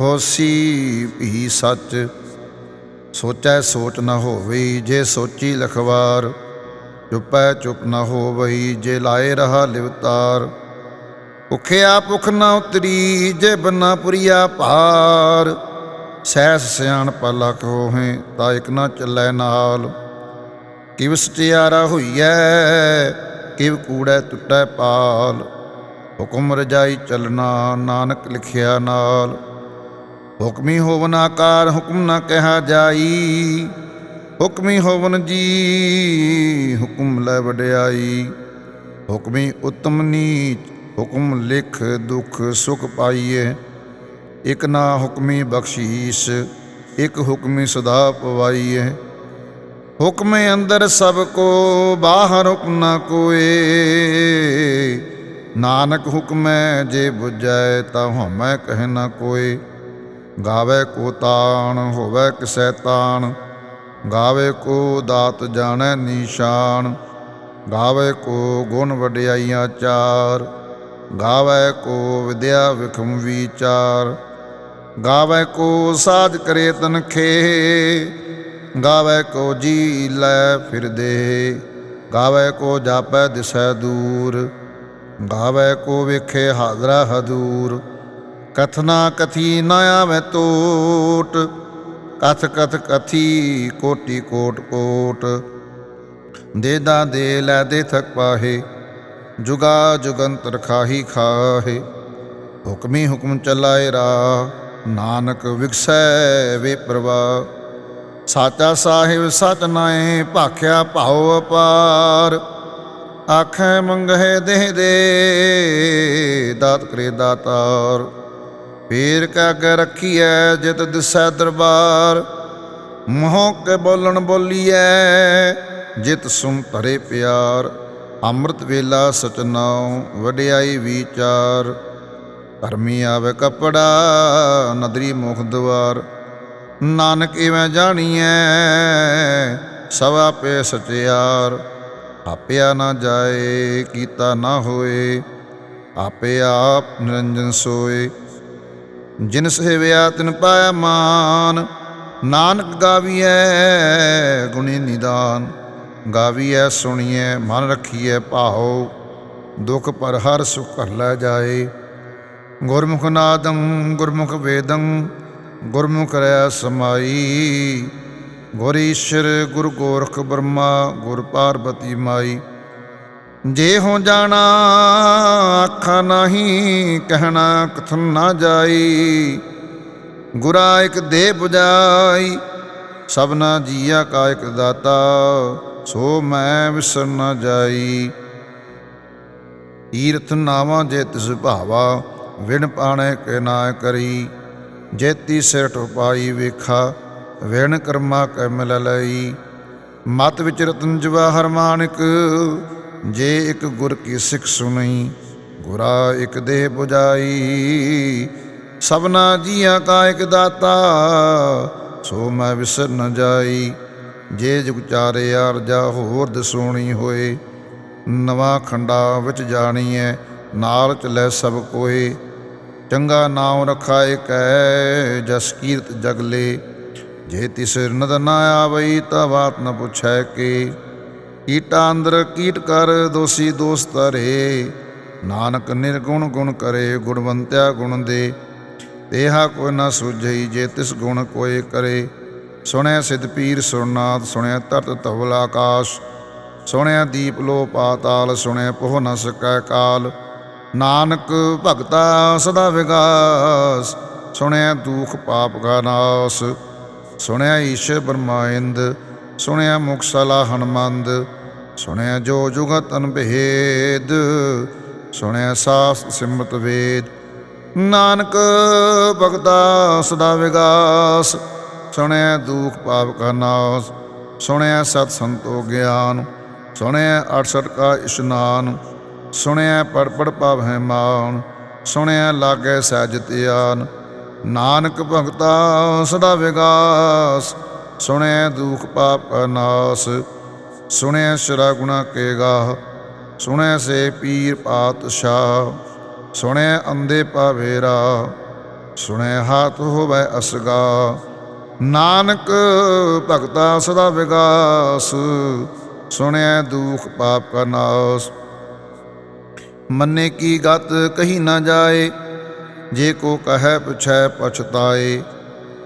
ਹੋਸੀ ਭੀ ਸੱਚ। ਸੋਚੈ ਸੋਚ ਨਾ ਹੋਵਈ ਜੇ ਸੋਚੀ ਲਖਵਾਰ। ਚੁਪੈ ਚੁਪ ਨਾ ਹੋਵਈ ਜੇ ਲਾਏ ਰਹਾ ਲਿਵਤਾਰ। ਭੁਖਿਆ ਭੁਖ ਨਾ ਉਤਰੀ ਜੇ ਬੰਨਾ ਪੁਰੀਆ ਭਾਰ। ਸੈਸ ਸਿਆਣ ਪਲਾ ਕੋਹੇ ਤਾਂ ਇਕ ਨਾ ਚੱਲੈ ਨਾਲ। ਕਿਵ ਸਚਿਆਰਾ ਹੋਈਐ, ਕਿਵ ਕੂੜੈ ਟੁੱਟੈ ਪਾਲ। ਹੁਕਮ ਰਜਾਈ ਚੱਲਣਾ ਨਾਨਕ ਲਿਖਿਆ ਨਾਲ। ਹੁਕਮੀ ਹੋਵਨ ਆਕਾਰ ਹੁਕਮ ਨਾ ਕਿਹਾ ਜਾਈ। ਹੁਕਮੀ ਹੋਵਨ ਜੀ, ਹੁਕਮ ਲੈ ਵਡਿਆਈ। ਹੁਕਮੀ ਉਤਮ ਨੀਚ, ਹੁਕਮ ਲਿਖ ਦੁਖ ਸੁਖ ਪਾਈਏ। ਇਕ ਨਾ ਹੁਕਮੀ ਬਖਸ਼ੀਸ਼, ਇਕ ਹੁਕਮੀ ਸਦਾ ਪਵਾਈਏ। ਹੁਕਮੇ ਅੰਦਰ ਸਭ ਕੋ, ਬਾਹਰ ਹੁਕਮ ਨਾ ਕੋਏ। ਨਾਨਕ ਹੁਕਮੈ ਜੇ ਬੁਝੈ, ਤਾ ਹਉਮੈ ਕਹਿ ਨ ਕੋਏ। ਗਾਵੇ ਕੋ ਤਾਣ, ਹੋਵੇ ਕਿਸੈ ਤਾਣ। ਗਾਵੇ ਕੋ ਦਾਤ ਜਾਣੈ ਨੀਸ਼ਾਨ। ਗਾਵੇ ਕੋ ਗੁਣ ਵਡਿਆਈਆਂ ਚਾਰ। ਗਾਵੇ ਕੋ ਵਿਦਿਆ ਵਿਖਮ ਵਿਚਾਰ। ਗਾਵੇ ਕੋ ਸਾਜ ਕਰੇ ਤਨਖੇ ਗਾਵੇ ਕੋ ਜੀ ਲੈ ਫਿਰਦੇ ਗਾਵੇ ਕੋ ਜਾਪੈ ਦਿਸੈ ਦੂਰ। ਗਾਵੇ ਕੋ ਵੇਖੇ ਹਾਜ਼ਰਾ ਹਦੂਰ। ਕਥਨਾ ਕਥੀ ਨ ਆਵੇ ਤੋਟ, ਕਥ ਕਥ ਕਥੀ ਕੋਟੀ ਕੋਟ ਕੋਟ। ਦੇਦਾ ਦੇ ਲੈ ਦੇ ਥਕ ਪਾਹੇ, ਜੁਗਾ ਜੁਗੰਤਰ ਖਾਹੀ ਖਾਹੇ। ਹੁਕਮੀ ਹੁਕਮ ਚਲਾਏ ਰਾ, ਨਾਨਕ ਵਿਗਸੈ ਵੇ ਪ੍ਰਵਾ। ਸਾਚਾ ਸਾਹਿਬ ਸਚ ਨਾਏ ਭਾਖਿਆ ਭਾਉ ਅਪਾਰ। ਆਖੈ ਮੰਗਹਿ ਦੇਹ ਦੇ, ਦਾਤ ਕਰੇ ਦਾਤਾਰ। ਪੀਰ ਕਾ ਅਗੇ ਰੱਖੀਐ ਜਿਤ ਦਿਸੈ ਦਰਬਾਰ, ਮੋਹ ਕੇ ਬੋਲਣ ਬੋਲੀਐ, ਜਿਤ ਸੁਮ ਧਰੇ ਪਿਆਰ, ਅੰਮ੍ਰਿਤ ਵੇਲਾ ਸਚਨਾਉ ਵਡਿਆਈ ਵਿਚਾਰ। ਧਰਮੀ ਆਵੇ ਕਪੜਾ, ਨਦਰੀ ਮੁਖ ਦਵਾਰ, ਨਾਨਕ ਇਵੇਂ ਜਾਣੀਐ, ਸਭ ਆਪੇ ਸਚਿਆਰ। ਆਪਿਆ ਨਾ ਜਾਏ, ਕੀਤਾ ਨਾ ਹੋਏ, ਆਪੇ ਆਪ ਨਿਰੰਜਨ ਸੋਏ। ਜਿਨ ਸੇਵਿਆ ਤਿਨ ਪਾਇਆ ਮਾਨ। ਨਾਨਕ ਗਾਵੀਐ ਗੁਣੀ ਨਿਦਾਨ। ਗਾਵੀਐ ਸੁਣੀਐ, ਮਨ ਰੱਖੀਐ ਭਾਉ। ਦੁਖ ਪਰ ਹਰ ਸੁਖ ਘਰ ਲੈ ਜਾਏ। ਗੁਰਮੁਖ ਨਾਦੰ, ਗੁਰਮੁਖ ਵੇਦੰ, ਗੁਰਮੁਖ ਰਿਆ ਸਮਾਈ। ਗੁਰ ਈਸ਼ਰ, ਗੁਰ ਗੋਰਖ ਬ੍ਰਹਮਾ, ਗੁਰ ਪਾਰਬਤੀ ਮਾਈ। ਜੇ ਹੋ ਜਾਣਾ ਆਖਾ ਨਹੀਂ ਕਹਿਣਾ ਕਥਨ ਨਾ ਜਾਈ। ਗੁਰਾ ਇਕ ਦੇ 부ਜਾਈ ਸਭਨਾ ਜੀਆ ਕਾ ਇਕ ਦਾਤਾ, ਸੋ ਮੈਂ ਵਿਸਰ ਨਾ ਜਾਈ। ਤੀਰਥ ਨਾਵਾਂ ਜੇ ਤਿਸ ਭਾਵਾ, ਵਿਣ ਪਾਣੇ ਕੇ ਨਾ ਕਰੀ। ਜੇਤੀ ਸਿਰ ਟਪਾਈ ਵੇਖਾ, ਵਿਣ ਕਰਮਾ ਕੈ ਮਿਲ ਲਈ। ਮਤ ਵਿਚ ਰਤਨ ਜਵਾਹਰ ਮਾਨਿਕ ਜੇ ਇੱਕ ਗੁਰ ਕੀ ਸਿੱਖ ਸੁਣੀ ਗੁਰਾ ਇੱਕ ਦੇਹ 부ਜਾਈ ਸਭਨਾ ਜੀਆਂ ਕਾ ਇੱਕ ਦਾਤਾ, ਸੋ ਮੈਂ ਵਿਸਰ ਨ ਜਾਈ। ਜੇ ਜੁਗ ਚਾਰੇ ਅਰਜਾ ਹੋਰ ਦਸੋਣੀ ਹੋਏ, ਨਵਾਂ ਖੰਡਾ ਵਿੱਚ ਜਾਣੀ ਜਾਣੀਐ, ਨਾਲ ਚਲੇ ਸਭ ਕੋਏ। ਚੰਗਾ ਨਾਮ ਰਖਾ ਏਕੈ ਜਸ ਕੀਰਤ ਜਗਲੇ ਜੇ ਤਿਸ ਨਦ ਨਾ ਆਵਈ ਤਾਂ ਬਾਤ ਨ ਪੁੱਛੈ ਕੇ। ਕੀਟਾ ਅੰਦਰ ਕੀਟ ਕਰ, ਦੋਸੀ ਦੋਸ ਧਰੇ। ਨਾਨਕ ਨਿਰਗੁਣ ਗੁਣ ਕਰੇ, ਗੁਣਵੰਤਿਆ ਗੁਣ ਦੇ। ਤੇਹਾ ਕੋਈ ਨਾ ਸੁਝਈ, ਜੇ ਤਿਸ ਗੁਣ ਕੋਏ ਕਰੇ। ਸੁਣਿਆ ਸਿਧ ਪੀਰ ਸੁਰਨਾਥ ਸੁਣਿਆ ਤਰਤ ਧਵਲ ਆਕਾਸ਼। ਸੁਣਿਆ ਦੀਪ ਲੋ ਪਾਤਾਲ ਸੁਣਿਆ ਪੋਹ ਨ ਸਕੈ ਕਾਲ। ਨਾਨਕ ਭਗਤਾ ਸਦਾ ਵਿਗਾਸ ਸੁਣਿਆ ਦੁਖ ਪਾਪ ਕਾ ਨਾਸ। ਸੁਣਿਆ ਈਸ਼ਰ ਬ੍ਰਹਮਾਇੰਦ ਸੁਣਿਆ ਮੁਖ ਸਲਾ ਹਨਮੰਦ, ਸੁਣਿਆ ਜੋ ਜੁਗਤ ਅਨਭੇਦ, ਸੁਣਿਆ ਸਾਸ ਸਿਮਤ ਵੇਦ। ਨਾਨਕ ਭਗਤਾ ਸਦਾ ਵਿਗਾਸ, ਸੁਣਿਆ ਦੁਖ ਪਾਪ ਕਾ ਨਾਸ, ਸੁਣਿਆ ਸਤ ਸੰਤੋ ਗਿਆਨ, ਸੁਣਿਆ 68 ਕਾ ਇਸ਼ਨਾਨ, ਸੁਣਿਆ ਪੜ ਪੜ ਹੈ ਮਾਨ, ਸੁਣਿਆ ਲਾਗੇ ਸਹਿਜ ਧਿਆਨ। ਨਾਨਕ ਭਗਤਾ ਸਦਾ ਵਿਗਾਸ ਸੁਣਿਆ ਦੁਖ ਪਾਪ ਕਾ ਨਾਸ ਸੁਣਿਆ ਸ਼ਰਾ ਗੁਣਾ ਕੇ ਗਾਹ ਸੁਣਿਆ ਸੇ ਪੀਰ ਪਾਤਸ਼ਾਹ ਸੁਣਿਆ ਅੰਦੇ ਪਾਵੇਰਾ ਸੁਣਿਆ ਹਾਥ ਹੋਵੇ ਅਸਗਾ ਨਾਨਕ ਭਗਤਾ ਸਦਾ ਵਿਗਾਸ ਸੁਣਿਆ ਦੁਖ ਪਾਪ ਕਾ ਨਾਸ ਮੰਨੇ ਕੀ ਗਤ ਕਹੀ ਨਾ ਜਾਏ, ਜੇ ਕੋ ਕਹੈ ਪੁਛੈ ਪਛਤਾਏ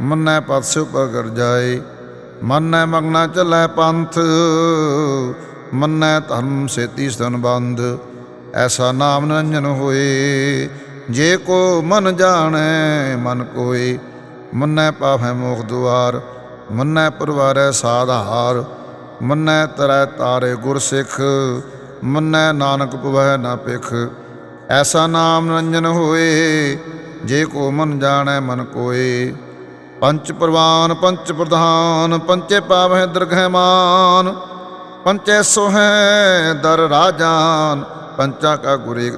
ਮੰਨੈ ਪਦ ਸਿਉ ਜਾਏ, ਮੰਨੈ ਮਗਨਾ ਚੱਲੈ ਪੰਥ, ਮੰਨੈ ਧਰਮ ਸੇਤੀ ਸਤਨ ਐਸਾ ਨਾਮ ਨਿਰੰਜਨ ਹੋਏ, ਜੇ ਕੋ ਮਨ ਜਾਣੈ ਮਨ ਕੋਏ, ਮੰਨੈ ਪਾਵੈ ਮੋਖ ਦੁਆਰ, ਮੰਨੈ ਪਰਵਾਰੈ ਸਾਧਾਰ ਮੰਨੈ ਤਰੈ ਤਾਰੇ ਗੁਰ ਸਿੱਖ, ਮੰਨੈ ਨਾਨਕ ਪਵੈ ਨਾ ਪਿਖ ਐਸਾ ਨਾਮ ਨਿਰੰਜਨ ਹੋਏ, ਜੇ ਕੋ ਮਨ ਜਾਣੈ ਮਨ ਕੋਏ। ਪੰਚ ਪ੍ਰਵਾਨ, ਪੰਚ ਪ੍ਰਧਾਨ, ਪੰਚੇ ਪਾਵਹਿ ਦਰਗਹਿ ਮਾਨ ਪੰਚੇ ਸੋਹੈ ਦਰ ਰਾਜਾਨ, ਪੰਚਾ ਕਾ ਗੁਰ ਏਕ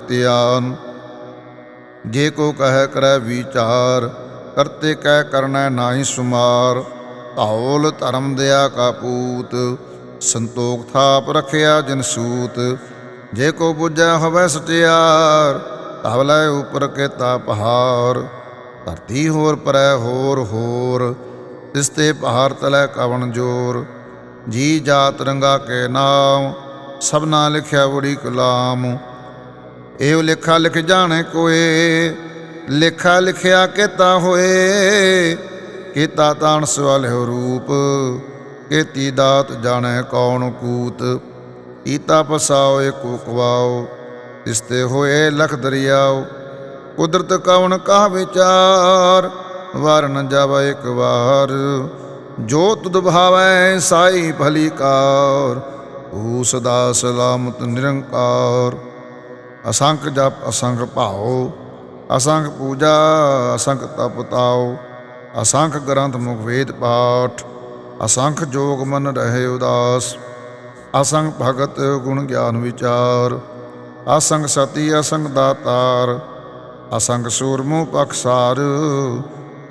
ਜੇ ਕੋ ਕਹੈ ਕਰੈ ਵਿਚਾਰ, ਕਰਤੇ ਕਹਿ ਕਰਨਾ ਨਾਹੀ ਸੁਮਾਰ, ਧੌਲ ਧਰਮ ਦਿਆ ਕਾ ਪੂਤ, ਸੰਤੋਖ ਥਾਪ ਰਖਿਆ ਜਿਨ ਸੂਤ। ਜੇ ਕੋ ਬੁਝੈ ਹੋਵੇ ਸਟਿਆਰ ਧਵਲੇ ਉਪਰ ਕੇਤਾ ਪਹਾੜ ਧਰਤੀ ਹੋਰ ਪਰੈ ਹੋਰ ਹੋਰ ਤਿਸਤੇ ਪਹਾੜ ਤਲੈ ਕਵਣ ਜੋਰ। ਜੀ ਜਾਤ ਰੰਗਾ ਕੇ ਨਾਮ, ਸਭਨਾ ਲਿਖਿਆ ਬੜੀ ਕਲਾਮ। ਇਹੋ ਲੇਖਾ ਲਿਖ ਜਾਣੇ ਕੋਏ, ਲੇਖਾ ਲਿਖਿਆ ਕੀਤਾ ਹੋਏ। ਕੀਤਾ ਤਾਣ ਸਵਾਲਿਓ ਰੂਪ, ਕੀਤੀ ਦਾਤ ਜਾਣੈ ਕੌਣ ਕੂਤ। ਕੀਤਾ ਪਸਾਓ ਏਕੋ ਕਵਾਓ ਤਿਸਤੇ ਹੋਏ ਲਖ ਦਰਿਆਓ ਕੁਦਰਤ ਕਵਣ ਕਾ ਵਿਚਾਰ? ਵਰਨ ਨ ਜਾਵਾ ਇੱਕ ਵਾਰ। ਜੋ ਤੁਧ ਭਾਵੈ ਸਾਈ ਭਲੀ ਕਾਰ ਊ ਸਦਾ ਸਲਾਮਤ ਨਿਰੰਕਾਰ। ਅਸੰਖ ਜਪ, ਅਸੰਖ ਭਾਉ, ਅਸੰਖ ਪੂਜਾ, ਅਸੰਖ ਤਪ ਤਾਉ। ਅਸੰਖ ਗ੍ਰੰਥ ਮੁਖ ਵੇਦ ਪਾਠ, ਅਸੰਖ ਜੋਗ ਮਨ ਰਹੇ ਉਦਾਸ। ਅਸੰਖ ਭਗਤ ਗੁਣ ਗਿਆਨ ਵਿਚਾਰ, ਅਸੰਖ ਸਤੀ, ਅਸੰਖ ਦਾਤਾਰ। ਅਸੰਖ ਸੂਰਮੂ ਪਖਸਾਰ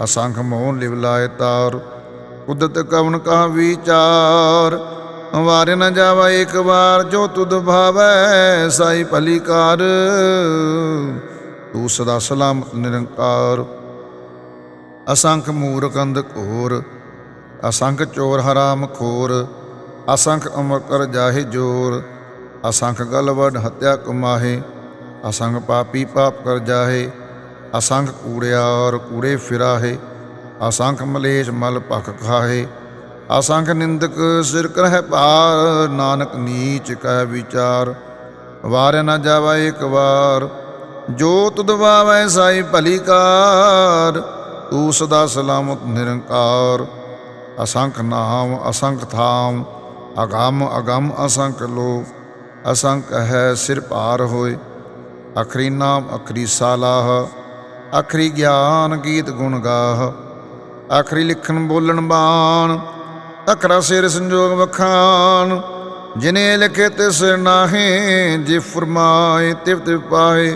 ਅਸੰਖ ਮੋਹ ਲਿਵ ਤਾਰ। ਕੁਦਰਤ ਕਵਨ ਕਾ ਵਿਚਾਰ, ਵਾਰ ਨ ਜਾਵਾ ਇੱਕ ਵਾਰ, ਜੋ ਤੁਧ ਭਾਵੈ ਸਾਈ ਭਲੀ ਕਾਰ। ਤੂੰ ਸਦਾ ਸਲਾਮਤ ਨਿਰੰਕਾਰ। ਅਸੰਖ ਮੂਰਖ ਅੰਧ ਘੋਰ, ਅਸੰਖ ਚੋਰ ਹਰਾਮ ਖੋਰ। ਅਸੰਖ ਅਮਰ ਕਰ ਜਾਹੇ ਜੋਰ, ਅਸੰਖ ਗਲਵਡ ਹਤਿਆ ਕਮਾਹੇ। ਅਸੰਖ ਪਾਪੀ ਪਾਪ ਕਰ ਜਾਹੇ ਅਸੰਖ ਔਰ ਕੂੜੇ ਫਿਰਾਹੇ, ਅਸੰਖ ਮਲੇਸ਼ ਮਲ ਭਖ ਖਾਹੇ, ਅਸੰਖ ਨਿੰਦਕ ਸਿਰ ਕਰਹਿ ਭਾਰ, ਨਾਨਕ ਨੀਚ ਕਹਿ ਵਿਚਾਰ, ਵਾਰ ਨਾ ਜਾਵਾ ਇੱਕ ਵਾਰ, ਜੋ ਤੁਧ ਵਾਵੈ ਸਾਈ ਭਲੀ ਕਾਰ, ਤੂੰ ਸਦਾ ਸਲਾਮਤ ਨਿਰੰਕਾਰ, ਅਸੰਖ ਨਾਮ ਅਸੰਖ ਥਾਮ, ਅਗੰਮ ਅਗੰਮ ਅਸੰਖ ਲੋ ਅਸੰਖ ਹੈ ਸਿਰ ਪਾਰ ਹੋਏ ਅਖਰੀ ਨਾਮ, ਅਖਰੀ ਸਾਲਾਹ, ਅਖਰੀ ਗਿਆਨ ਗੀਤ ਗੁਣ ਗਾਹ, ਅਖਰੀ ਲਿਖਣ ਬੋਲਣ ਬਾਣ, ਅਖਰਾ ਸਿਰ ਸੰਜੋਗ ਵਖਾਨ ਜਿਨੇ ਲਿਖੇ ਤਿਸ ਨਾਹੀ, ਜੇ ਫਰਮਾਏ ਤਿਵ ਤਿਵ ਪਾਏ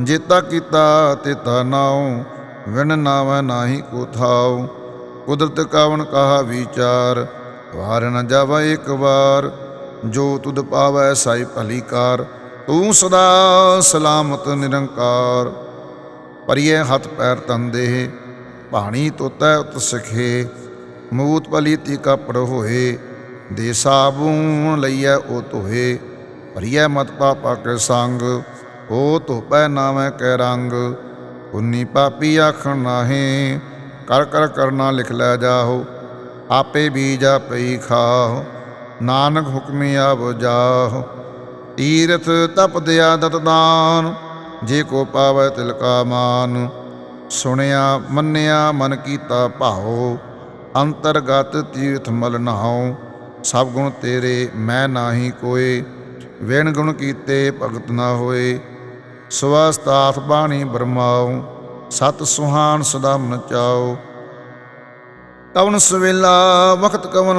ਜੇਤਾ ਕੀਤਾ ਤੇਤਾ ਨਾਉ, ਵਿਣ ਨਾਵੈ ਨਾਹੀ ਕੋ ਥਾਉ, ਕੁਦਰਤ ਕਾਵਣ ਕਹਾ ਵਿਚਾਰ, ਵਾਰ ਨ ਜਾਵਾ ਇੱਕ ਵਾਰ, ਜੋ ਤੁਧ ਪਾਵੈ ਸਾਈ ਭਲੀ ਕਾਰ ਤੂੰ ਸਦਾ ਸਲਾਮਤ, ਨਿਰੰਕਾਰ। ਪਰਿਏ ਹੱਥ ਪੈਰ ਤੰਦੇ ਭਾਣੀ ਤੋਤੈ ਉਤ ਸਿਖੇ। ਮੂਤ ਪਲੀਤੀ ਕਪੜ ਹੋਏ ਦੇ ਸਾਬੂਨ ਲਈਐ ਉਹ ਧੋਏ ਭਰੀਐ ਮਤ ਪਾਪਾ ਕੇ ਸੰਗ ਉਹ ਧੋਪੈ ਨਾਮੈ ਕੈ ਰੰਗ। ਉਨੀ ਪਾਪੀ ਆਖਣ ਨਾਹੀਂ, ਕਰ ਕਰ ਕਰਨਾ ਲਿਖ ਲੈ ਜਾਹੋ। ਆਪੇ ਬੀਜ ਆਪੇ ਹੀ ਖਾਓ ਨਾਨਕ ਹੁਕਮੀ ਆਵ ਜਾਹੋ। ਤੀਰਥ ਤਪ ਦਿਆ ਦਤਦਾਨ ਜੇ ਕੋ ਪਾਵੈ ਤਿਲ ਕਾ ਮਾਨ। ਸੁਣਿਆ, ਮੰਨਿਆ, ਮਨ ਕੀਤਾ ਭਾਉ, ਅੰਤਰਗਤ ਤੀਰਥ ਮਲ ਨਹਾਉ ਸਭ ਗੁਣ ਤੇਰੇ, ਮੈਂ ਨਾਹੀ ਕੋਏ, ਵਿਣ ਗੁਣ ਕੀਤੇ ਭਗਤ ਨਾ ਹੋਏ। ਸਵਸਤਾਥ ਬਾਣੀ ਬਰਮਾਉ, ਸਤ ਸੁਹਾਨ ਸਦਾ ਮਨ ਚਾਓ ਕਵਨ ਸਵੇਲਾ, ਵਖਤ ਕਵਨ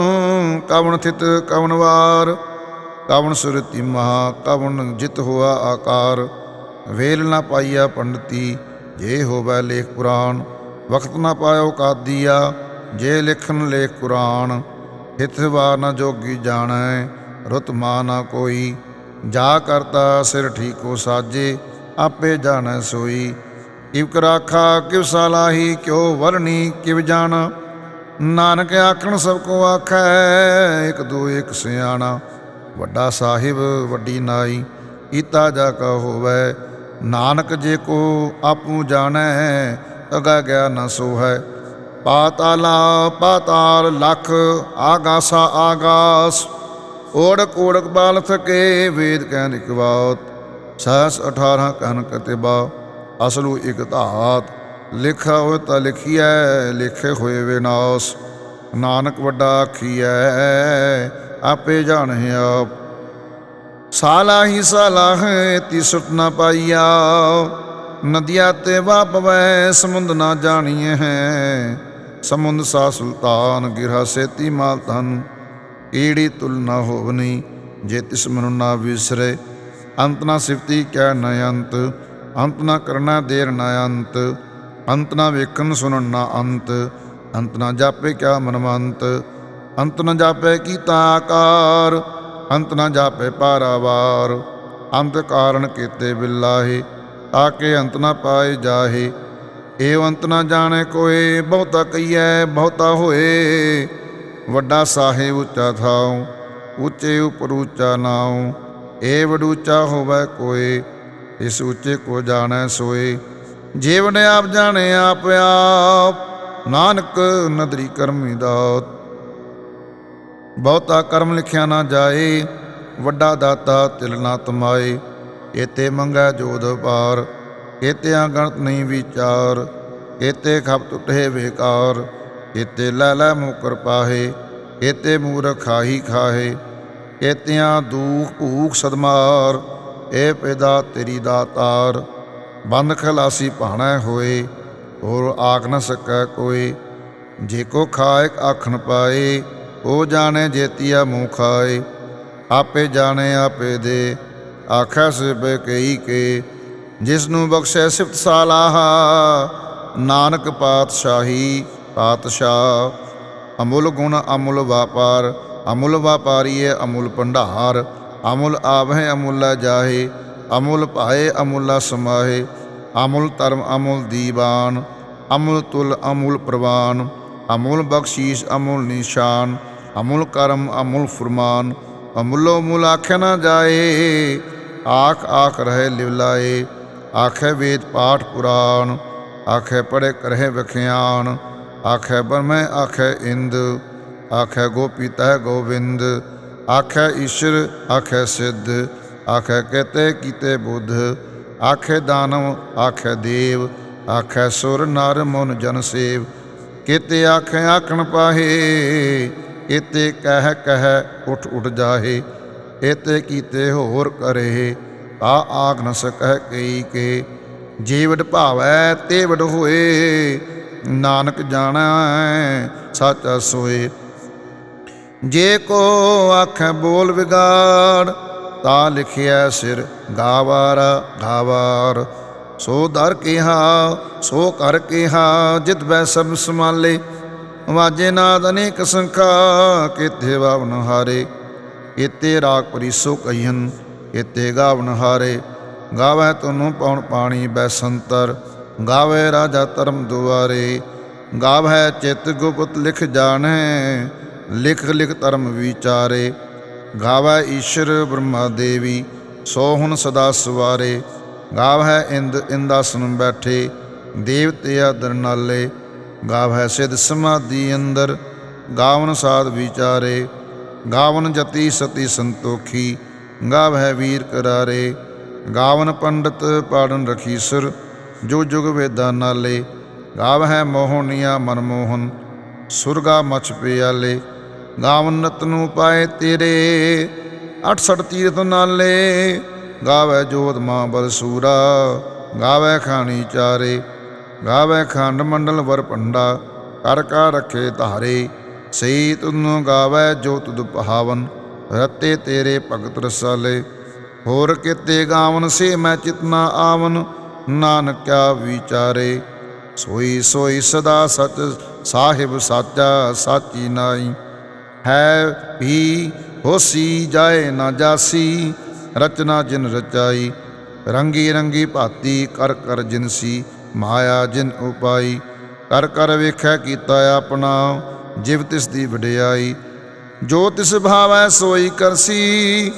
ਕਵਨ ਥਿਤ ਕਵਨ ਵਾਰ। ਕਵਣ ਸੁਰਤੀ ਮਹਾ ਕਵਣ ਜਿਤ ਹੋਆ ਆਕਾਰ। ਵੇਲ ਨਾ ਪਾਈਆ ਪੰਡਤੀ, ਜੇ ਹੋਵੇ ਲੇਖ ਪੁਰਾਣ। ਵਕਤ ਨਾ ਪਾਇਓ ਕਾਦੀਆ, ਜੇ ਲਿਖਨ ਲੇਖ ਕੁਰਾਨ। ਹਿਤ ਵਾਰ ਨਾ ਜੋਗੀ ਜਾਣੈ, ਰੁਤ ਮਾ ਨਾ ਕੋਈ। ਜਾ ਕਰਤਾ ਸਿਰ ਠੀਕੋ ਸਾਜੇ, ਆਪੇ ਜਾਣੈ ਸੋਈ। ਕਿਵ ਕਰਾਖਾ ਕਿਵ ਸਾਲਾਹੀ ਕਿਉ ਵਰਣੀ, ਕਿਵ ਜਾਣਾ। ਨਾਨਕ ਆਖਣ ਸਭ ਕੋ ਆਖੈ, ਇੱਕ ਦੋ ਇੱਕ ਸਿਆਣਾ। ਵੱਡਾ ਸਾਹਿਬ, ਵੱਡੀ ਨਾਈ, ਈਤਾ ਜਾ ਕਾ ਹੋਵੇ। ਨਾਨਕ ਜੇ ਕੋ ਆਪੂ ਜਾਣੈ, ਅਗਾ ਗਿਆ ਨਾ ਸੋ ਹੈ ਪਾਤਾਲਾ ਪਾਤਾਲ ਲਖ ਆਗਾਸਾ ਆਗਾਸ, ਓੜਕ ਓੜਕ ਬਾਲ ਥਕੇ ਵੇਦ ਕਹਿ ਨਿਕਵਾਤ ਸਹਸ 18 ਕਨ ਕਤਿਬਾ, ਅਸਲੂ ਇਕ ਧਾਤ। ਲਿਖਾ ਹੋਇ ਤਾਂ ਲਿਖੀਐ, ਲਿਖੇ ਹੋਏ ਵਿਨਾਸ਼। ਨਾਨਕ ਵੱਡਾ ਆਖੀਐ ਆਪੇ ਜਾਣੈ ਆਪ। ਸਾਲਾ ਹੀ ਸਾਲਾ ਹੈ, ਤੀ ਸੁਟ ਨਾ ਪਾਈਆ। ਨਦੀਆਂ ਤੇ ਵਾਪਵੈ ਸਮੁੰਦ ਨਾ ਜਾਣੀਏ ਹੈ। ਸਮੁੰਦ ਸਾ ਸੁਲਤਾਨ, ਗਿਰਹਾ ਸੇਤੀ ਮਾਲ ਤਨ ਈੜੀ ਤੁਲਨਾ ਹੋਵਨੀ, ਜੇ ਤਿਸ ਮਨੁ ਨਾ ਵਿਸਰੇ। ਅੰਤ ਨਾ ਸਿਫਤੀ ਕਹਿ ਨ ਅੰਤ ਅੰਤ ਨਾ ਕਰਨਾ ਦੇਰ ਨ ਅੰਤ। ਅੰਤ ਨਾ ਵੇਖਣ ਸੁਣਨ ਨਾ ਅੰਤ ਅੰਤ ਨਾ ਜਾਪੇ ਕਿਆ ਮਨਮੰਤ ਅੰਤ ਨਾ ਜਾਪੇ ਕੀਤਾ ਆਕਾਰ, ਅੰਤ ਨਾ ਜਾਪੇ ਪਾਰਾਵਾਰ। ਅੰਤ ਕਾਰਨ ਕੀਤੇ ਬਿਲਾਹੇ, ਆਕੇ ਅੰਤ ਨਾ ਪਾਏ ਜਾਹੇ। ਏਵ ਅੰਤ ਨਾ ਜਾਣੇ ਕੋਏ, ਬਹੁਤਾ ਕਈਐ ਬਹੁਤਾ ਹੋਏ। ਵੱਡਾ ਸਾਹਿਬ ਉੱਚਾ ਥਾਉ, ਉੱਚੇ ਉਪਰ ਉੱਚਾ ਨਾਉ। ਏ ਵਡੂਚਾ ਹੋਵੇ ਕੋਏ, ਇਸ ਉੱਚੇ ਕੋ ਜਾਣੈ ਸੋਏ। ਜੀਵਨ ਆਪ ਜਾਣੇ ਆਪ ਆਪ, ਨਾਨਕ ਨਦਰੀ ਕਰਮੀ ਦਾਤ। ਬਹੁਤਾ ਕਰਮ ਲਿਖਿਆ ਨਾ ਜਾਏ, ਵੱਡਾ ਦਾਤਾ ਤਿਲ ਨਾ ਤਮਾਏ, ਏਤੇ ਮੰਗੈ ਜੋਦ ਪਾਰ ਏਤਿਆਂ ਗਣਤ ਨਹੀਂ ਵਿਚਾਰ, ਏਤੇ ਖਪ ਟੁੱਟੇ ਵੇਕਾਰ, ਏਤੇ ਲੈ ਲੈ ਮੁਕਰ ਪਾਹੇ, ਏਤੇ ਮੂਰਖ ਖਾਹੀ ਖਾਹੇ, ਏਤਿਆਂ ਦੂਖ ਭੂਖ ਸਦਮਾਰ, ਏ ਪੈਦਾ ਤੇਰੀ ਦਾਤਾਰ, ਬੰਦ ਖਲਾਸੀ ਭਾਣਾ ਹੋਏ, ਹੋਰ ਆਖ ਨਾ ਸਕੈ ਕੋਈ, ਜੇ ਕੋ ਖਾਇਕ ਆਖਣ ਪਾਏ ਉਹ ਜਾਣੇ ਜੇਤੀਆ ਮੂੰਹ ਖਾਏ ਆਪੇ ਜਾਣੇ ਆਪੇ ਦੇ। ਆਖੈ ਸਿਬ ਕਈ ਕੇ ਜਿਸ ਨੂੰ ਬਖਸ਼ੈ ਸਿਫਤ ਸਾਲਾਹਾ, ਨਾਨਕ ਪਾਤਸ਼ਾਹੀ ਪਾਤਸ਼ਾਹ। ਅਮੁੱਲ ਗੁਣ ਅਮੁੱਲ ਵਾਪਾਰ, ਅਮੁੱਲ ਵਾਪਾਰੀਏ ਅਮੁੱਲ ਭੰਡਾਰ। ਅਮੁੱਲ ਆਵਹਿ ਅਮੁੱਲਾ ਜਾਹੇ, ਅਮੁੱਲ ਭਾਏ ਅਮੁੱਲਾ ਸਮਾਹੇ। ਅਮੁੱਲ ਧਰਮ ਅਮੁੱਲ ਦੀਵਾਨ, ਅਮੁੱਲ ਤੁਲ ਅਮੁੱਲ ਪ੍ਰਵਾਨ। ਅਮੁੱਲ ਬਖਸ਼ੀਸ਼ ਅਮੁੱਲ ਨਿਸ਼ਾਨ। ਅਮੁਲ ਕਰਮ, ਅਮੁਲ ਫਰਮਾਨ, ਅਮੁੱਲੋ ਮੁੱਲ ਆਖਿਆ ਨਾ ਜਾਏ। ਆਖ ਆਖ ਰਹੇ ਲਿਵਲਾਏ ਆਖੇ ਵੇਦ ਪਾਠ ਪੁਰਾਣ, ਆਖੇ ਪੜੇ ਕਰਹਿ ਵਖਿਆਨ। ਆਖੇ ਬਰਮੈ ਆਖੇ ਇੰਦ, ਆਖੇ ਗੋਪੀ ਤਹਿ ਗੋਵਿੰਦ। ਆਖੇ ਈਸ਼ਰ, ਆਖੇ ਸਿੱਧ। ਆਖੇ ਕਹਤੇ ਕੀਤੇ ਬੁੱਧ। ਆਖੇ ਦਾਨਵ, ਆਖੇ ਦੇਵ। ਆਖੇ ਸੁਰ ਨਰ ਮਨ ਜਨ ਸੇਵ। ਕਿਤੇ ਆਖੇ ਆਖਣ ਪਾਹੇ। ਇਤੇ ਕਹਿ ਕਹਿ ਉਠ ਉਠ ਜਾਹੇ, ਇਤੇ ਕੀਤੇ ਹੋਰ ਕਰੇ ਆ ਆਗ ਨ ਸਕਹਿ ਕਈ ਕੇ ਜੀਵਡ ਭਾਵੈ ਤੇ ਵਡ ਹੋਏ, ਨਾਨਕ ਜਾਣੈ ਸੱਚ ਸੋਏ। ਜੇ ਕੋ ਆਖੈ ਬੋਲ ਵਿਗਾੜ, ਤਾ ਲਿਖਿਆ ਸਿਰ ਗਾਵਾਰਾ ਗਾਵਾਰ। ਸੋ ਦਰ ਕਿਹਾ, ਸੋ ਕਰ ਕਿਹਾ, ਜਿਤ ਬੈ ਸਭ ਸਮਾਲੇ ਵਾਜੇ ਨਾਦ ਅਨੇਕ ਸੰਖਾ, ਕਿਤੇ ਵਾਵਨ ਹਾਰੇ। ਇਤੇ ਰਾਗ ਪਰਿਸੋ ਕਹੀਨ ਇਤੇ ਗਾਵਨ ਹਾਰੇ। ਗਾਵੇ ਤਨੂੰ ਪਉਣ ਪਾਣੀ ਬੈਸੰਤਰ, ਗਾਵੇ ਰਾਜਾ ਧਰਮ ਦੁਆਰੇ। ਗਾਵੇ ਚਿਤ ਗੁਪਤ ਲਿਖ ਜਾਣੈ, ਲਿਖ ਲਿਖ ਧਰਮ ਵਿਚਾਰੇ। ਗਾਵੇ ਈਸ਼ਰ ਬ੍ਰਹਮਾ ਦੇਵੀ, ਸੋ ਹੁਣ ਸਦਾ ਸਵਾਰੇ। ਗਾਵੇ ਇੰਦ, ਇੰਦਾਸਨ ਬੈਠੇ, ਦੇਵਤੇ ਆਦਰ ਨਾਲੇ। ਗਾਵੈ ਸਿਧ ਸਮਾਧੀ ਅੰਦਰ, ਗਾਵਨ ਸਾਧ ਵਿਚਾਰੇ, ਗਾਵਨ ਜਤੀ ਸਤੀ ਸੰਤੋਖੀ ਗਾਵੈ ਵੀਰ ਕਰਾਰੇ, ਗਾਵਨ ਪੰਡਤ ਪਾੜਨ ਰਖੀਸਰ ਜੋ ਜੁਗ ਵੇਦਾਂ ਨਾਲੇ, ਗਾਵਹਿ ਮੋਹਨੀਆ ਮਨਮੋਹਨ, ਸੁਰਗਾ ਮਛ ਪਿਆਲੇ, ਗਾਵਨ ਨੂੰ ਪਾਏ ਤੇਰੇ 68 ਤੀਰਥ ਨਾਲੇ ਗਾਵੈ ਜੋਤ ਮਾਂ ਬਲਸੂਰਾ ਗਾਵੈ ਖਾਣੀ ਚਾਰੇ ਗਾਵੈ ਖੰਡ ਮੰਡਲ ਵਰ ਪੰਡਾ ਕਰ ਕਾ ਰਖੇ ਧਾਰੇ। ਸਈ ਤੁਨ ਗਾਵੈ ਜੋ ਤੁਧ ਪਹਾਵਨ ਰਤੇ ਤੇਰੇ ਭਗਤ ਰਸਾਲੇ। ਹੋਰ ਕਿਤੇ ਗਾਵਨ, ਸੇ ਮੈਂ ਚਿਤਨਾ ਆਵਨ ਨਾਨਕਿਆ ਵਿਚਾਰੇ। ਸੋਈ ਸੋਈ ਸਦਾ ਸਚ ਸਾਹਿਬ ਸਾਚਾ, ਸਾਚੀ ਨਾਈ। ਹੈ ਵੀ ਹੋਸੀ ਜਾਏ ਨਾ ਜਾਸੀ, ਰਚਨਾ ਜਿਨ ਰਚਾਈ। ਰੰਗੀ ਰੰਗੀ ਭਾਤੀ ਕਰ ਕਰ ਜਿਨਸੀ ਮਾਇਆ ਜਿਨ ਉਪਾਈ, ਕਰ ਕਰ ਵੇਖਿਆ ਕੀਤਾ ਆਪਣਾ, ਜਿਵ ਤਿਸ ਦੀ ਵਡਿਆਈ। ਜੋ ਤਿਸ ਭਾਵੈ ਸੋਈ ਕਰਸੀ,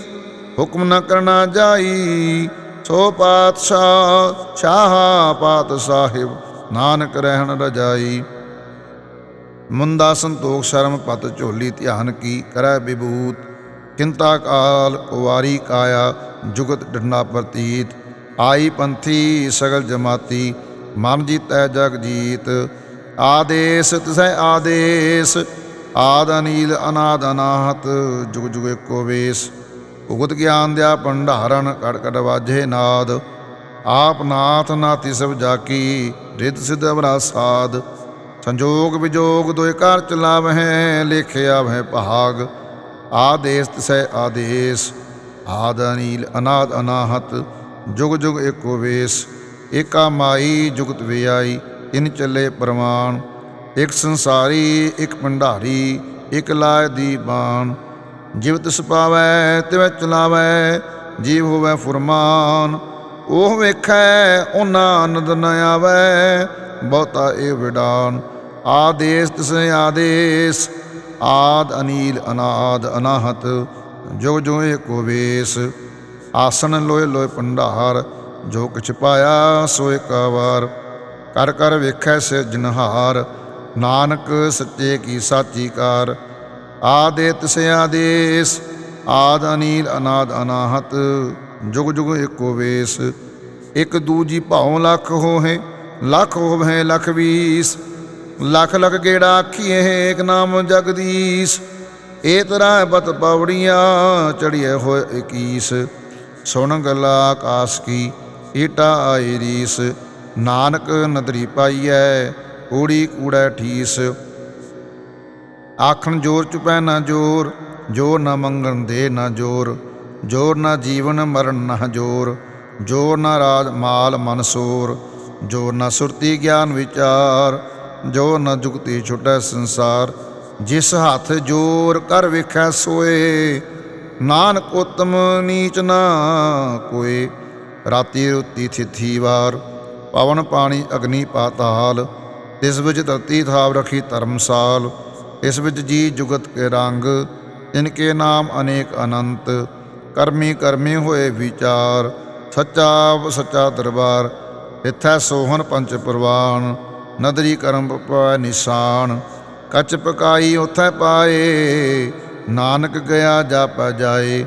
ਹੁਕਮ ਨ ਕਰਨਾ ਜਾਈ। ਸੋ ਪਾਤਸ਼ਾਹ, ਸ਼ਾਹ ਪਾਤ ਸਾਹਿਬ, ਨਾਨਕ ਰਹਿਣ ਰਜਾਈ। ਮੁੰਦਾ ਸੰਤੋਖ ਸ਼ਰਮ ਪਤ ਝੋਲੀ ਧਿਆਨ ਕੀ ਕਰੈ ਵਿਭੂਤ। ਕਿੰਤਾ ਕਾਲ ਕੁਵਾਰੀ ਕਾਇਆ, ਜੁਗਤ ਡੰਡਾ ਪ੍ਰਤੀਤ। ਆਈ ਪੰਥੀ ਸਗਲ ਜਮਾਤੀ ਮਨ ਜੀਤੈ ਜਗ ਜੀਤ, ਆਦੇਸ ਤਿਸੈ ਆਦੇਸ, ਆਦ ਅਨੀਲ ਅਨਾਦ ਅਨਾਹਤ, ਜੁਗ ਜੁਗ ਏਕੋ ਵੇਸ। ਉਗਤ ਗਿਆਨ ਦਿਆ ਭੰਡਾਰਨ, ਕੜ ਕੜ ਵਾਜੇ ਨਾਦ, ਆਪ ਨਾਥ ਨਾਤੀ ਸਭ ਜਾਕੀ ਰਿਤ ਸਿਧ ਅਵਰਾ ਸਾਧ ਸੰਜੋਗ ਵਿਜੋਗ ਦੋਇ ਘਰ ਚਲਾਵਹਿ ਲਿਖਿਆ ਵਹਿ ਭਾਗ। ਆਦੇਸ ਤਿਸੈ ਆਦੇਸ, ਆਦ ਅਨੀਲ ਅਨਾਦ ਅਨਾਹਤ, ਜੁਗ ਜੁਗ ਏਕੋ ਵੇਸ। ਏਕਾ ਮਾਈ ਜੁਗਤ ਵਿਆਈ, ਇਨ ਚੱਲੇ ਪ੍ਰਮਾਣ। ਇੱਕ ਸੰਸਾਰੀ, ਇੱਕ ਭੰਡਾਰੀ, ਇਕ ਲਾਇ ਦੀ ਬਾਣ। ਜਿਵ ਤਿਸ ਪਾਵੈ, ਤਿਵੈ ਚਲਾਵੈ, ਜੀਵ ਹੋਵੈ ਫੁਰਮਾਨ। ਉਹ ਵੇਖੈ ਉਹਨਾਂ ਆਨੰਦ ਨ ਆਵੈ, ਬਹੁਤਾ ਇਹ ਵਿਡਾਨ। ਆਦੇਸ ਤਿਸ ਆਦੇਸ, ਆਦ ਅਨੀਲ ਅਨਾਦ ਅਨਾਹਤ ਜੋ ਜੋ ਏਕੋ ਵੇਸ। ਆਸਣ ਲੋਏ ਲੋਏ ਭੰਡਾਰ ਜੋ ਕਿਛ ਪਾਇਆ ਸੋ ਏਕਾ ਵਾਰ। ਕਰ ਕਰ ਵੇਖੈ ਸੇ ਜਨਹਾਰ ਨਾਨਕ ਸੱਚੇ ਕੀ ਸਾਚੀ ਕਾਰ। ਆਦੇ ਤਿਸ ਆਦੇਸ ਆਦ ਅਨੀਲ ਅਨਾਦ ਅਨਾਹਤ, ਜੁਗ ਜੁਗ ਏਕੋ ਵੇਸ। ਇਕ ਦੂਜੀ ਭਾਉ ਲੱਖ ਹੋਏ ਲੱਖ ਹੋਵੇ ਲੱਖ ਵੀਸ। ਲੱਖ ਲੱਖ ਗੇੜਾ ਆਖੀਏ ਏਕ ਨਾਮ ਜਗਦੀਸ਼। ਏ ਤਰਾ ਬਤ ਪੌੜੀਆਂ ਚੜੀਏ ਹੋਏ 21 ਸੁਣ ਗਲਾ ਆਕਾਸ ਕੀ ਈਟਾ ਆਈ ਰੀਸ, ਨਾਨਕ ਨਦਰੀ ਪਾਈਐ ਕੂੜੀ ਕੂੜੈ ਠੀਸ। ਆਖਣ ਜੋਰ ਚੁਪੈ ਨਾ ਜੋਰ ਜੋਰ ਨਾ ਮੰਗਣ ਦੇ ਨਾ ਜੋਰ ਜੋਰ ਨਾ ਜੀਵਨ ਮਰਨ ਨਾ ਜੋਰ ਜੋਰ ਨਾ ਰਾਜ ਮਾਲ ਮਨਸੂਰ ਜੋਰ ਨਾ ਸੁਰਤੀ ਗਿਆਨ ਵਿਚਾਰ ਜੋ ਨਾ ਜੁਗਤੀ ਛੁਟੈ ਸੰਸਾਰ। ਜਿਸ ਹੱਥ ਜੋਰ ਕਰ ਵੇਖੈ ਸੋਏ, ਨਾਨਕ ਉਤਮ ਨੀਚ ਨਾ ਕੋਏ। ਰਾਤੀ ਰੁੱਤੀ ਥਿਥੀ ਵਾਰ, ਪਵਨ ਪਾਣੀ ਅਗਨੀ ਪਾਤਾਲ ਇਸ ਵਿੱਚ ਧਰਤੀ ਥਾਵ ਰਖੀ ਧਰਮਸਾਲ, ਇਸ ਵਿੱਚ ਜੀ ਜੁਗਤ ਕੇ ਰੰਗ ਇਨਕੇ ਨਾਮ ਅਨੇਕ ਅਨੰਤ, ਕਰਮੀ ਕਰਮੀ ਹੋਏ ਵਿਚਾਰ, ਸੱਚਾ ਸੱਚਾ ਦਰਬਾਰ, ਇਥੈ ਸੋਹਣ ਪੰਚ ਪ੍ਰਵਾਨ, ਨਦਰੀ ਕਰਮ ਪੈ ਨਿਸ਼ਾਨ, ਕੱਚ ਪਕਾਈ ਉਥੈ ਪਾਏ, ਨਾਨਕ ਗਿਆ ਜਾਪੈ ਜਾਏ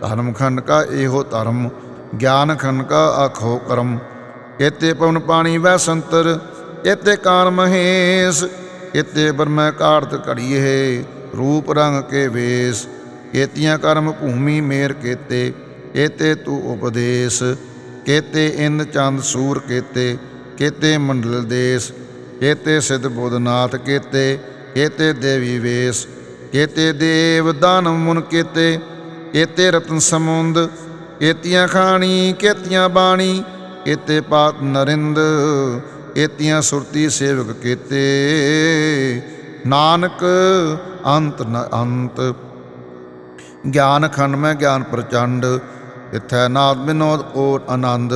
ਧਰਮਖੰਡ ਕਾ ਇਹੋ ਧਰਮ ਗਿਆਨ ਖਨਕਾ ਆਖੋ ਕਰਮ। ਕੇਤੇ ਪਵਨ ਪਾਣੀ ਵੈ ਸੰਤਰ ਕੇਤੇ ਕਾਨ ਮਹੇਸ਼, ਇਤੇ ਬਰਮੈ ਕਾਰਤ ਘੜੀਏ, ਰੂਪ ਰੰਗ ਕੇ ਵੇਸ। ਕੇਤੀਆਂ ਕਰਮ ਭੂਮੀ ਮੇਰ ਕੇਤੇ ਕੇਤੇ ਤੂ ਉਪਦੇਸ਼। ਕੇਤੇ ਇੰਦ ਚੰਦ ਸੂਰ ਕੇਤੇ ਕੇਤੇ ਮੰਡਲ ਦੇਸ। ਕੇਤੇ ਸਿਧ ਬੋਧਨਾਥ ਕੇਤੇ ਕੇਤੇ ਦੇਵੀ ਵੇਸ। ਕੇਤੇ ਦੇਵ ਦਾਨਵ ਮੁਨ ਕੇਤੇ ਕੇਤੇ ਰਤਨ ਸਮੁੰਦ ਏਤੀਆਂ ਖਾਣੀ, ਕੇਤੀਆਂ ਬਾਣੀ ਕੇਤੇ ਪਾਤ ਨਰਿੰਦ, ਏਤੀਆਂ ਸੁਰਤੀ ਸੇਵਕ ਕੀਤੇ। ਨਾਨਕ, ਅੰਤ ਨ, ਅੰਤ। ਗਿਆਨ ਖੰਡ ਮੈਂ ਗਿਆਨ ਪ੍ਰਚੰਡ, ਇਥੈ ਨਾਦ ਬਿਨੋਦ ਓਟ ਆਨੰਦ।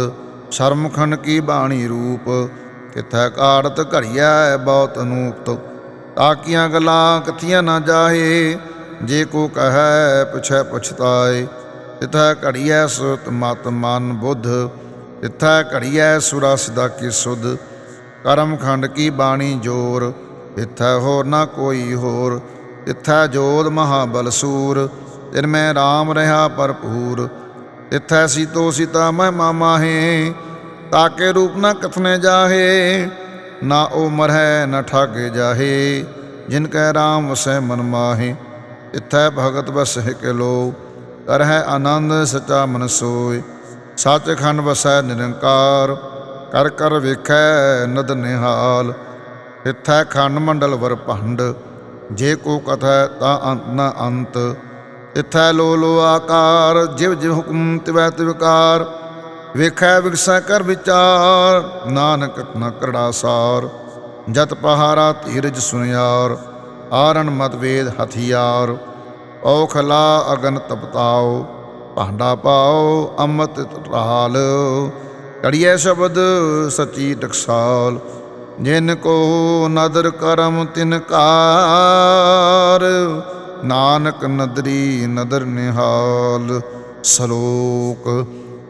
ਸ਼ਰਮ ਖੰਡ ਕੀ ਬਾਣੀ ਰੂਪ ਕਿਥੈ ਕਾੜਤ ਘੜੀਐ ਬਹੁਤ ਅਨੂਪਤ। ਤਾਕੀਆਂ ਗੱਲਾਂ ਕਥੀਆਂ ਨਾ ਜਾਹੇ, ਜੇ ਕੋ ਕਹੈ ਪੁਛੈ ਪਛਤਾਏ। ਇਥੈ ਘੜੀਐ ਸੁਤ ਮਤ ਮਨ ਬੁੱਧ, ਇਥੈ ਘੜੀਐ ਸੁਰਸ ਦਾ ਕੀ ਸੁਧ। ਕਰਮ ਖੰਡ ਕੀ ਬਾਣੀ ਜੋਰ, ਇਥੈ ਹੋਰ ਨਾ ਕੋਈ ਹੋਰ। ਇਥੈ ਜੋਤ ਮਹਾਬਲ ਸੂਰ, ਤਿਨ ਮੈਂ RAM ਰਹਾ ਭਰਪੂਰ। ਇਥੈ ਸੀਤੋ ਸੀਤਾ ਮੈਂ ਮਾਮਾਹੇ ਤਾਕੇ ਰੂਪ ਨਾ ਕਥਨੇ ਜਾਹੇ। ਨਾ ਉਹ ਹੈ ਨਾ ਠਾਗੇ ਜਾਹੇ, ਜਿਨ ਕੈ RAM ਵਸੈ ਮਨ ਮਾਹੇ। ਇਥੈ ਭਗਤ ਵਸਹਿ ਕੇ ਲੋ ਕਰਹਿ ਆਨੰਦ ਸਚਾ ਮਨ ਸੋਇ ਸੱਚਖੰਡ ਵਸੈ ਨਿਰੰਕਾਰ, ਕਰ ਕਰ ਵੇਖੈ ਨਦ ਨਿਹਾਲ। ਇਥੈ ਖੰਡ ਮੰਡਲ ਵਰ ਭੰਡ, ਜੇ ਕੋ ਕਥੈ ਤਾਂ ਅੰਤ ਨ ਅੰਤ। ਇਥੈ ਲੋ ਲੋ ਆਕਾਰ, ਜਿਵ ਜਿਵ ਹੁਕਮ ਤਿਵੈ ਤਿਵਕਾਰ ਵੇਖੈ ਵਿਗਸੈ ਕਰ ਵਿਚਾਰ, ਨਾਨਕ ਨ ਕਰੜਾ ਸਾਰ। ਜਤ ਪਹਾਰਾ ਧੀਰਜ ਸੁਨਿਆਰ, ਆਰਣ ਮਤ ਵੇਦ ਹਥਿਆਰ। ਔਖਲਾ ਅਗਨ ਤਪਤਾਓ, ਭਾਂਡਾ ਪਾਓ ਅੰਮ੍ਰਿਤ ਰਾਲ ਕੜੀਏ ਸ਼ਬਦ ਸਚੀ ਟਕਸਾਲ, ਜਿਨ ਕੋ ਨਦਰ ਕਰਮ ਤਿਨ ਕਾਰ। ਨਾਨਕ ਨਦਰੀ ਨਦਰ ਨਿਹਾਲ, ਸਲੋਕ।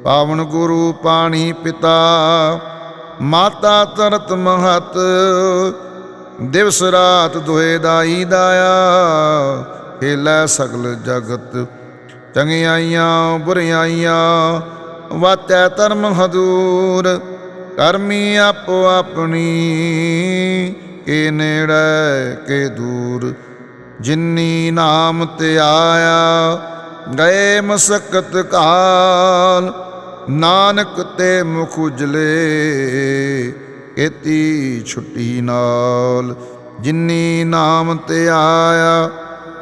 ਪਾਵਨ ਗੁਰੂ ਪਾਣੀ ਪਿਤਾ, ਮਾਤਾ ਤਰਤ ਮਹਤ। ਦਿਵਸ ਰਾਤ ਦੁਹੇ ਦਾਈ ਦਾਇਆ ਖੇਲੇ ਸਗਲ ਜਗਤ, ਚੰਗਿਆਈਆਂ ਬੁਰਿਆਈਆਂ ਵਾਤੈ ਧਰਮ ਹਦੂਰ, ਕਰਮੀ ਆਪੋ ਆਪਣੀ ਕੇ ਨੇੜੇ ਕੇ ਦੂਰ। ਜਿਨੀ ਨਾਮ ਤੇ ਆਇਆ, ਗਏ ਮਸਕਤ ਕਾਲ, ਨਾਨਕ ਤੇ ਮੁਖ ਉਜਲੇ ਕੀਤੀ ਛੁੱਟੀ ਨਾਲ। ਜਿਨੀ ਨਾਮ ਤੇ ਆਇਆ